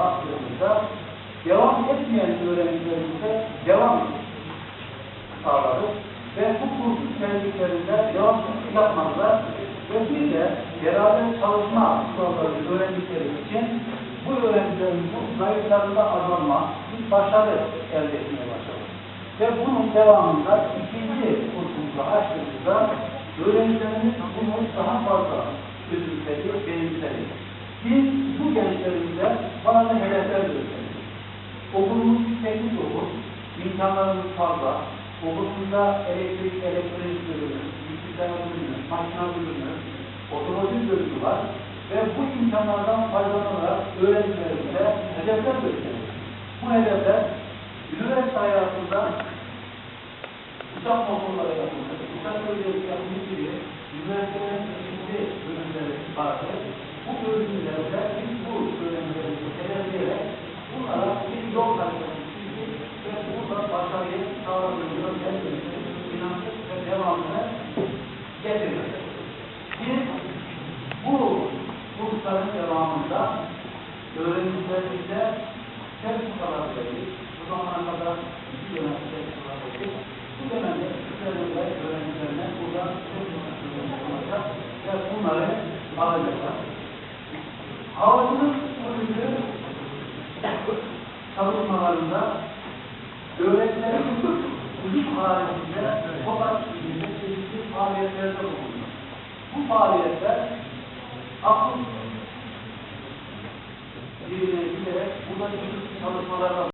baktığımızda devam etmeyen öğrencilerimize devam sağladık ve bu kurs içeriklerinde devam yapmadılar ve bir de beraber çalışma kuralları öğrendikleri için bu öğrencilerimizin zayıflarında azalma, bir başarı elde etmeye başladık. Ve bunun devamında ikinci kursumuzu açtığımızda öğrencilerimiz bunu daha fazla özümsedi, benimsedi. Biz gençlerimize bazı hedefler gösterdik. Okulumuz teknik okul, imkanlarımız fazla. Okulumuzda elektrik, elektrik bölümü, bilgisayar bölümü, makine bölümü, otomobil bölümü var. Ve bu imkanlardan faydalanarak öğrencilerimize hedefler gösterdik. Bu hedefler üniversite hayatında uçak motorları yapıldı, uçak bölgeleri yapılmış gibi üniversitelerin çeşitli bölümleri vardı. Bu bölümlerde biz getirdik. Biz bu kursların devamında öğrencilerimize sertifikalar verdik. Bu zamana kadar iki dönem sertifikalar verdik. Bu dönemde üstlerinde öğrencilerine burada sertifikalar olacak ve bunları alacaklar. Havacılık kulübü çalışmalarında öğretmenin kulüp haricinde ilgili çeşitli faaliyetlerde bulunuyor. Bu faaliyetler akıl birine giderek burada çeşitli çalışmalarla